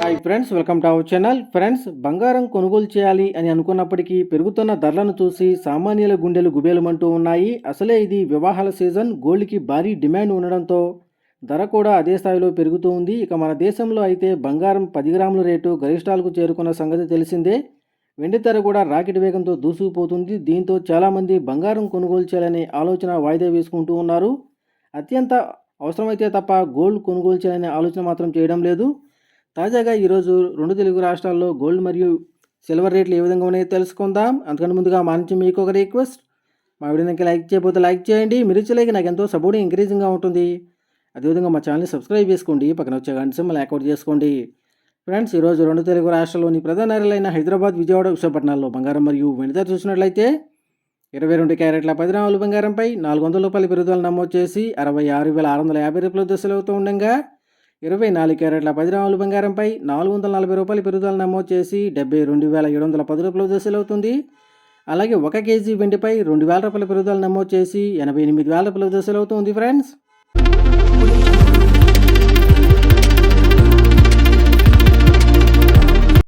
Hi friends welcome to our channel friends బంగారం కొనుగోలు చేయాలి అని అనుకున్నప్పటికీ పెరుగుతున్న ధరలను చూసి సామాన్యుల గుండెలు గుబేలమంటూ ఉన్నాయి. అసలే ఇది వివాహాల సీజన్ గోల్డ్కి భారీ డిమాండ్ ఉండడంతో ధర కూడా అదే స్థాయిలో పెరుగుతూ ఉంది. ఇక మన దేశంలో అయితే బంగారం పది గ్రాముల రేటు గరిష్టాలకు చేరుకున్న సంగతి తెలిసిందే. వెండి ధర కూడా రాకెట్ వేగంతో దూసుకుపోతుంది. దీంతో చాలామంది బంగారం కొనుగోలు చేయాలనే ఆలోచన వాయిదా వేసుకుంటూ ఉన్నారు. అత్యంత అవసరమైతే తప్ప గోల్డ్ కొనుగోలు చేయాలనే ఆలోచన మాత్రం చేయడం లేదు. తాజాగా ఈరోజు రెండు తెలుగు రాష్ట్రాల్లో గోల్డ్ మరియు సిల్వర్ రేట్లు ఏ విధంగా ఉన్నాయో తెలుసుకుందాం. అంతకంటే ముందుగా మా నుంచి మీకు ఒక రిక్వెస్ట్. మా వీడియోకి లైక్ చేయకపోతే లైక్ చేయండి. మీరు ఇచ్చలేక నాకు ఎంతో సపోర్ట్ ఎంకరేజింగ్గా ఉంటుంది. అదేవిధంగా మా ఛానల్ని సబ్స్క్రైబ్ చేసుకోండి. పక్కన వచ్చే గంట సింబల్ యాక్టివేట్ చేసుకోండి. ఫ్రెండ్స్ ఈరోజు రెండు తెలుగు రాష్ట్రాల్లోని ప్రధాన నగరాలైన హైదరాబాద్ విజయవాడ విశాఖపట్నాల్లో బంగారం మరియు వెండి చూసినట్లయితే ఇరవై రెండు క్యారెట్ల పది గ్రాముల బంగారంపై నాలుగు వందల రూపాయల పెరుగుదల నమోదు చేసి అరవై ఆరు వేల ఆరు వందల యాభై రూపాయల దశలు అవుతూ ఉండగా ఇరవై నాలుగు క్యారెట్ల పది గ్రాముల బంగారంపై నాలుగు వందల నలభై రూపాయల పెరుగుదల నమోదు చేసి డెబ్బై రెండు వేల ఏడు వందల పది రూపాయల దశలు అవుతుంది. అలాగే ఒక కేజీ వెండిపై రెండు వేల రూపాయల పెరుగుదల నమోదు చేసి ఎనభై ఎనిమిది వేల రూపాయల దశలు అవుతుంది ఫ్రెండ్స్.